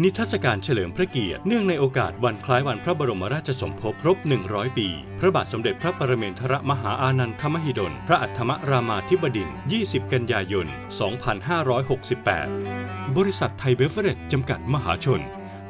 นิทรรศการเฉลิมพระเกียรติเนื่องในโอกาสวันคล้ายวันพระบรมราชสมภพครบ 100 ปี พระบาทสมเด็จพระปรเมนทรมหาอานันทมหิดล พระอัฏฐมรามาธิบดินทร20 กันยายน 2568 บริษัทไทยเบเวอเรจจำกัดมหาชน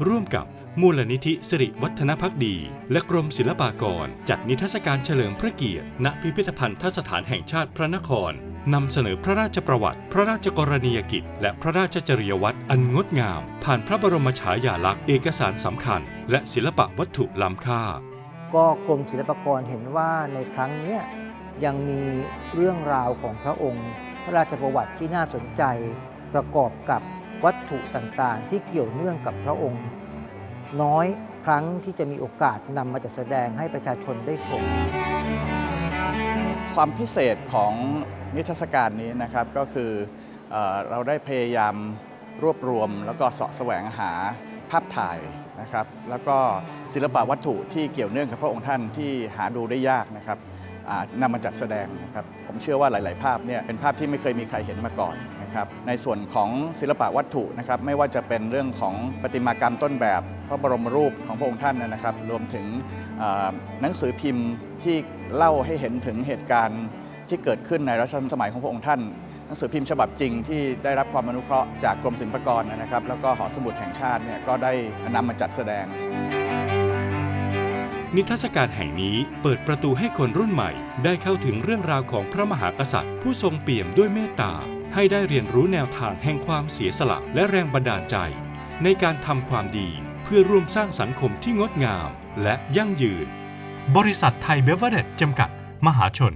ร่วมกับ มูลนิธิสิริวัฒนพักดี และกรมศิลปากร จัดนิทรรศการเฉลิมพระเกียรติ ณพิพิธภัณฑสถานแห่งชาติพระนครนำเสนอพระราชประวัติ พระราชกรณียกิจ และพระราชจริยวัตรอันงดงาม ผ่านพระบรมฉายาลักษณ์เอกสารสำคัญ และศิลปะวัตถุล้ำค่า ก็กรมศิลปากรเห็นว่าในครั้งนี้ยังมีเรื่องราวของพระองค์ พระราชประวัติที่น่าสนใจ ประกอบกับวัตถุต่างๆ ที่เกี่ยวเนื่องกับพระองค์ น้อยครั้งที่จะมีโอกาสนำมาจัดแสดงให้ประชาชนได้ชม ความพิเศษของนิทรรศการนี้นะครับก็คือเออเราได้พยายามรวบรวม แล้วก็เสาะแสวงหาภาพถ่ายนะครับ แล้วก็ศิลปะวัตถุที่เกี่ยวเนื่องกับพระองค์ท่านที่หาดูได้ยากนะครับอ่านำมาจัดแสดงนะครับ ผมเชื่อว่าหลาย ๆ ภาพเนี่ยเป็นภาพที่ไม่เคยมีใครเห็นมาก่อนนะครับ ในส่วนของศิลปะวัตถุนะครับ ไม่ว่าจะเป็นเรื่องของประติมากรรมต้นแบบ ระบรมรูปของพระองค์ท่านนะครับ รวมถึงหนังสือพิมพ์ที่เล่าให้เห็นถึงเหตุการณ์ที่เกิดขึ้นในรัชสมัยของพระองค์ท่าน หนังสือพิมพ์ฉบับจริงที่ได้รับความอนุเคราะห์จากกรมศิลปากรนะครับ แล้วก็หอสมุดแห่งชาติเนี่ยก็ได้นำมาจัดแสดง นิทรรศการแห่งนี้เปิดประตูให้คนรุ่นใหม่ ได้เข้าถึงเรื่องราวของพระมหากษัตริย์ ผู้ทรงเปี่ยมด้วยเมตตาให้ได้เรียนรู้แนวทางแห่งความเสียสละและแรงบันดาลใจ ในการทำความดี เพื่อร่วมสร้างสังคมที่งดงามและยั่งยืน บริษัทไทยเบเวอร์เรจจำกัด มหาชน